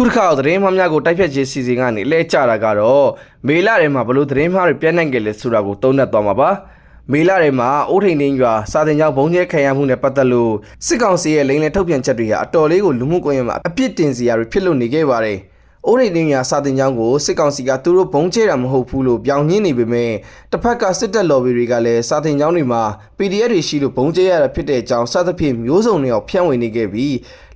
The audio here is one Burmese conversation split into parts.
ခုတစ်ခါတော့သတင်းမှားများကိုတိုက်ဖြတ်ခြင်းစီစဉ်ကနေလဲကြတာကတော့မေလထဲမှာဘလို့သတင်းမှားတွေပြန့်နှံ့ခဲ့လဲဆိုတာကိုသုံးသပ်သွားမှာပါမေလထဲမှာအိုးထိန်နှင်းရွာစာတင်ကြောင်းဘုံကျဲခံရမှုနဲ့ပတ်သက်လို့စစ်ကောင်စီရဲ့လိန်လည်ထုတ်ပြန်ချက်တွေဟာအတော်လေးကိုလူမှုကွန်ရက်မှာအပြစ်တင်စရာတွေဖြစ်လို့နေခဲ့ပါတယ် အိုးထိန်နှင်းရွာစာတင်ကြောင်းကိုစစ်ကောင်စီကသူတို့ဘုံကျဲတာမဟုတ်ဘူးလို့ပြောင်းညင်းနေပေမဲ့တစ်ဖက်ကစစ်တပ် lobby တွေကလည်းစာတင်ကြောင်းတွေမှာ PDF တွေရှိလို့ဘုံကျဲရတာဖြစ်တဲ့အကြောင်းစသဖြင့်မျိုးစုံတွေအောင်ဖြန့်ဝေနေခဲ့ပြီး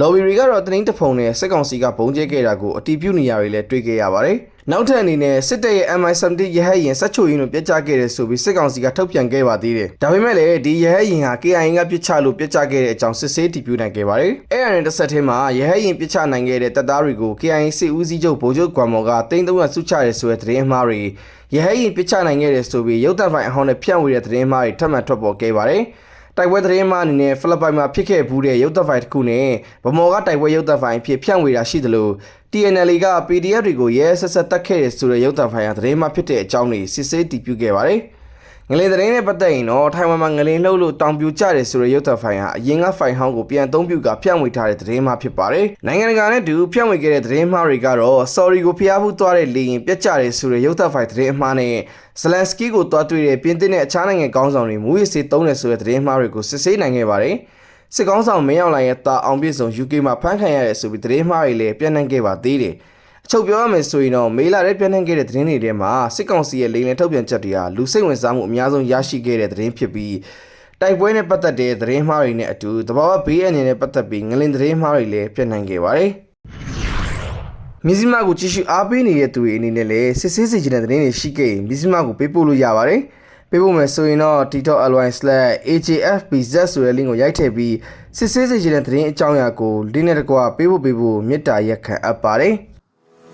lobby တွေကတော့တင်းတဖုံနဲ့စစ်ကောင်စီကဘုံကျဲခဲ့တာကိုအတီးပြုတ်နေရတွေလည်းတွေ့ခဲ့ရပါတယ်။ နောက်ထပ်အနေနဲ့စစ်တပ်ရဲ့ MI70 ရဟတ်ရင်စက်ချိုရင်းတို့ပြစ်ချခဲ့တယ်ဆိုပြီးစစ်ကောင်စီကထုတ်ပြန်ခဲ့ပါသေးတယ်။ဒါပေမဲ့လည်းဒီရဟတ်ရင်ဟာ KIA ကပြစ်ချလို့ပြစ်ချခဲ့တဲ့အကြောင်းစစ်ဆေးတည်ပြုနိုင်ခဲ့ပါတယ်။အဲ့ဒါနဲ့တစ်ဆက်တည်းမှာရဟတ်ရင်ပြစ်ချနိုင်ခဲ့တဲ့တပ်သားတွေကို KIA စစ်ဦးစီးချုပ်ဗိုလ်ချုပ်ကွမ်မော်ကတိန်းသုံးရဆုချရဲဆိုတဲ့သတင်းအမှားတွေရဟတ်ရင်ပြစ်ချနိုင်ခဲ့တယ်ဆိုပြီးရုပ်သံဖိုင်အဟောင်းနဲ့ဖြန့်ဝေတဲ့သတင်းအမှားတွေထပ်မံထွက်ပေါ်ခဲ့ပါတယ်။ တိုက်ပွဲသတင်းမှအနေနဲ့ဖိလစ်ပိုင်မှာဖြစ်ခဲ့ဘူးတဲ့ရုပ်သံဖိုင်တစ်ခုနဲ့ဗမော်ကတိုက်ပွဲရုပ်သံဖိုင်အဖြစ်ဖြန့်ဝေတာရှိသလို TNL က PDF တွေကိုရဲဆက်ဆက်တက်ခဲ့တယ်ဆိုတဲ့ရုပ်သံဖိုင်ဟာသတင်းမှဖြစ်တဲ့အကြောင်းတွေစစ်ဆေးတည်ပြုခဲ့ပါတယ်။ ငလင်သတင်းနဲ့ပတ်သက်ရင်တော့ထိုင်ဝမ်မှာငလင်လှုပ်လို့တောင်ပြူကျတယ်ဆိုတဲ့ရုပ်သံဖိုင်ဟာအရင်ကဖိုင်ဟောင်းကိုပြန်သုံးပြုကဖြန့်ဝေထားတဲ့သတင်းမှဖြစ်ပါတယ်။နိုင်ငံတကာနဲ့တူဖြန့်ဝေခဲ့တဲ့သတင်းမှားတွေကတော့ sorry ကိုဖျားဖူးသွားတဲ့လေရင်ပြက်ကျတယ်ဆိုတဲ့ရုပ်သံဖိုင်သတင်းအမှားနဲ့ဇလန်စကီကိုတွားတွေ့တဲ့ပြင်းတင်တဲ့အခြားနိုင်ငံကောင်းဆောင်တွေမူရစ်စေသုံးတယ်ဆိုတဲ့သတင်းမှားတွေကိုစစ်ဆေးနိုင်ခဲ့ပါတယ်။စစ်ကောင်းဆောင်မင်းအောင်လှိုင်ရဲ့တာအောင်ပြည့်စုံ UK မှာဖမ်းခံရတယ်ဆိုပြီးသတင်းမှားတွေလည်းပြန့်နှံ့ခဲ့ပါသေးတယ်။ အချုပ်ပြောရမယ်ဆိုရင်တော့မေလာတဲ့ပြန့်နှံ့ခဲ့တဲ့သတင်းတွေထဲမှာစစ်ကောင်စီရဲ့လိမ်လည်ထုတ်ပြန်ချက်တွေဟာလူစိတ်ဝင်စားမှုအများဆုံးရရှိခဲ့တဲ့သတင်းဖြစ်ပြီးတိုက်ပွဲနဲ့ပတ်သက်တဲ့သတင်းမှားတွေနဲ့အတူတဘာဝဘေးအနေနဲ့ပတ်သက်ပြီးငလင်သတင်းမှားတွေလည်းပြန့်နှံ့ခဲ့ပါတယ်။မြစည်းမကိုကြည့်ရှုအားပေးနေတဲ့သူတွေအနေနဲ့လည်းစစ်ဆေးစီချင်တဲ့သတင်းတွေရှိခဲ့ရင်မြစည်းမကိုပေးပို့လို့ရပါတယ်။ပေးပို့မယ်ဆိုရင်တော့ TikTok.ly/AJFBZ ဆိုတဲ့ link ကိုရိုက်ထည့်ပြီးစစ်ဆေးစီချင်တဲ့သတင်းအကြောင်းအရာကို link နဲ့တကွပေးဖို့ပေးဖို့မေတ္တာရက်ခံအပ်ပါတယ်။